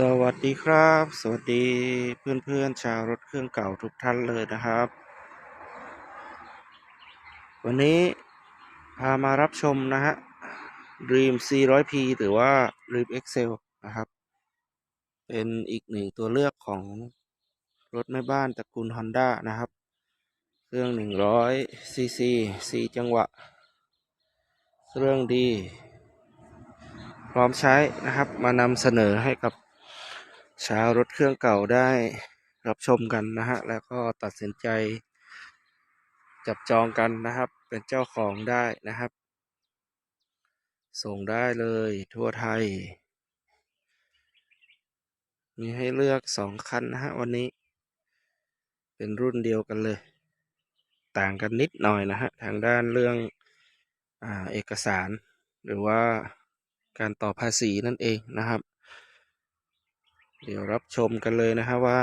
สวัสดีครับ สวัสดีเพื่อนๆชาวรถเครื่องเก่าทุกท่านเลยนะครับ วันนี้พามารับชมนะฮะ Dream 400P หรือว่า Dream Excel นะครับ เป็นอีกหนึ่งตัวเลือกของรถแม่บ้านตระกูล Honda นะครับ เครื่อง 100 cc 4 จังหวะ เครื่องดีพร้อมใช้นะครับมานำเสนอให้กับ ชารถเครื่องเก่าได้รับชมกันนะฮะ แล้วก็ตัดสินใจ จับจองกันนะครับ เป็นเจ้าของได้นะครับ ส่งได้เลยทั่วไทย มีให้เลือกสองคันนะฮะวันนี้ เป็นรุ่นเดียวกันเลย ต่างกันนิดหน่อยนะฮะ ทางด้านเรื่องอเอกสาร หรือว่าการต่อภาษีนั่นเองนะครับ เดี๋ยวรับชมกันเลยนะฮะว่า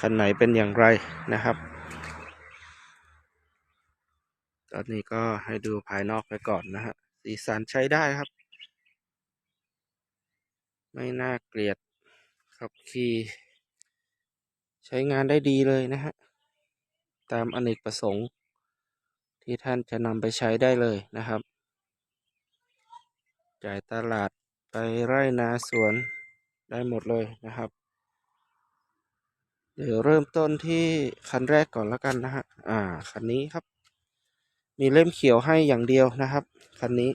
คันไหนเป็นอย่างไรนะครับ ตอนนี้ก็ให้ดูภายนอกไปก่อนนะฮะสีสันใช้ได้ครับ ไม่น่าเกลียดขับขี่ใช้งานได้ดีเลยนะฮะ ตามอเนกประสงค์ ที่ท่านจะนำไปใช้ได้เลยนะครับ จ่ายตลาดไปไร่นาสวน ได้หมดเลยนะครับ เดี๋ยวเริ่มต้นที่คันแรกก่อนแล้วกันนะฮะ อ่า คันนี้ครับ มีเล่มเขียวให้อย่างเดียวนะครับ คันนี้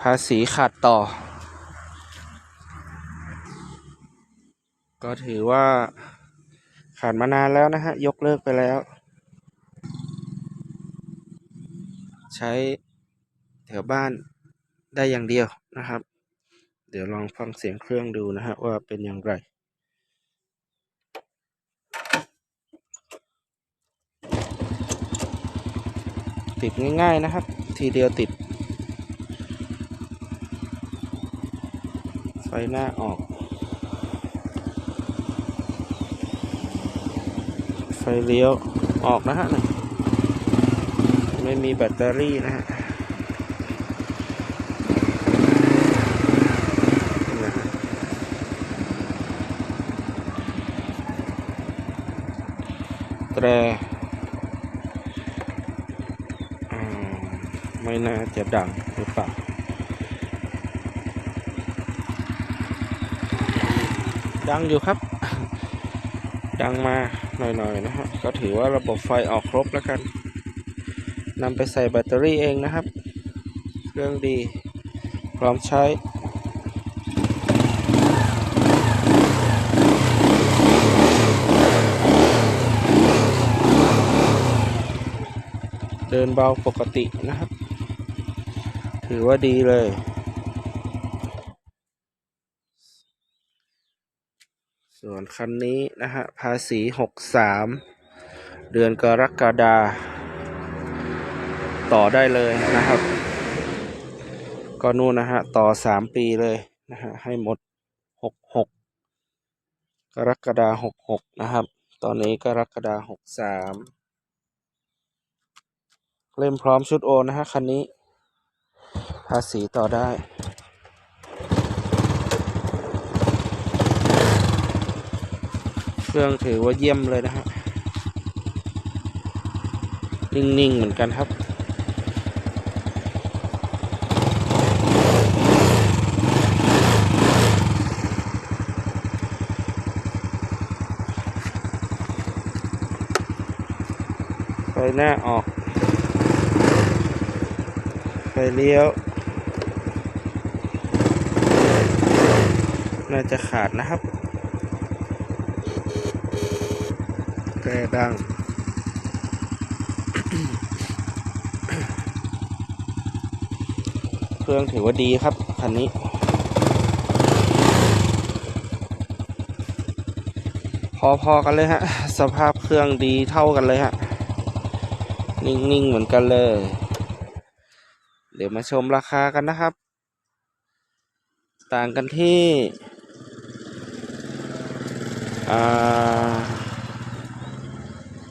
ภาษีขาดต่อ ก็ถือว่าขาดมานานแล้วนะฮะ ยกเลิกไปแล้ว ใช้แถวบ้านได้อย่างเดียวนะครับ เดี๋ยวลองฟังเสียงเครื่องดูนะฮะว่าเป็นอย่างไรติดง่ายๆนะครับ ทีเดียวติด ไฟหน้าออก ไฟเลี้ยวออกนะฮะ ไม่มีแบตเตอรี่นะฮะนี่นะฮะแตรอ่าไม่น่าจะดังหรือเปล่าดังอยู่ครับ ดังมาหน่อยๆนะฮะก็ถือว่าระบบไฟออกครบแล้วกันนำไปใส่แบตเตอรี่เองนะครับ เครื่องดี พร้อมใช้ เดินเบาปกตินะครับ ถือว่าดีเลย ส่วนคันนี้นะฮะภาษีหกสามเดือนกรกฎาต่อได้เลยนะครับ ก็นู่นนะฮะต่อสามปีเลยนะฮะให้หมดหกหกกรกฎาหกหกนะครับ ตอนนี้กรกฎาหกสาม เล่มพร้อมชุดโอนนะฮะคันนี้ ภาษีต่อได้ เครื่องถือว่าเยี่ยมเลยนะฮะ นิ่ง ๆ เหมือนกันครับไฟหน้าออก ฟเลี้ยว น่าจะขาดนะครับแตรดัง เครื่องถือว่าดีครับ คันนี้พอๆกันเลยฮะ สภาพเครื่องดีเท่ากันเลยฮะ นิ่ง ๆ เหมือนกันเลย เดี๋ยวมาชมราคากันนะครับ ต่างกันที่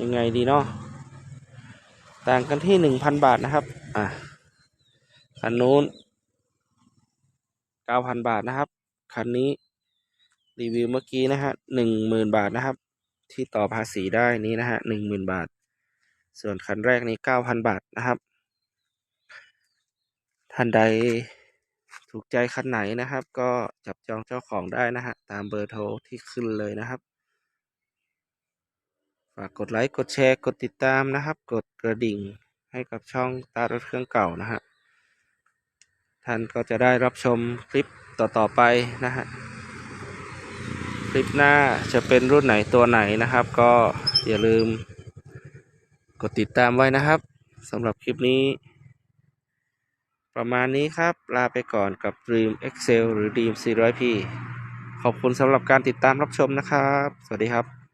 ยังไงดีเนาะต่างกันที่หนึ่งพันบาทนะครับ อะคันนู้นเก้าพันบาทนะครับ คันนี้รีวิวเมื่อกี้นะฮะหนึ่งหมื่นบาทนะครับ ที่ต่อภาษีได้นี้นะฮะหนึ่งหมื่นบาท ส่วนคันแรกนี้เก้าพันบาทนะครับ ท่านใดถูกใจคันไหนนะครับ ก็จับจองเจ้าของได้นะฮะตามเบอร์โทรที่ขึ้นเลยนะครับ ฝากกดไลค์กดแชร์กดติดตามนะครับ กดกระดิ่งให้กับช่องตารถเครื่องเก่านะฮะท่านก็จะได้รับชมคลิปต่อๆไปนะฮะคลิปหน้าจะเป็นรุ่นไหนตัวไหนนะครับ ก็อย่าลืมกดติดตามไว้นะครับสำหรับคลิปนี้ ประมาณนี้ครับ ลาไปก่อนกับ Dream Excel หรือ Dream 400p ขอบคุณสำหรับการติดตามรับชมนะครับ สวัสดีครับ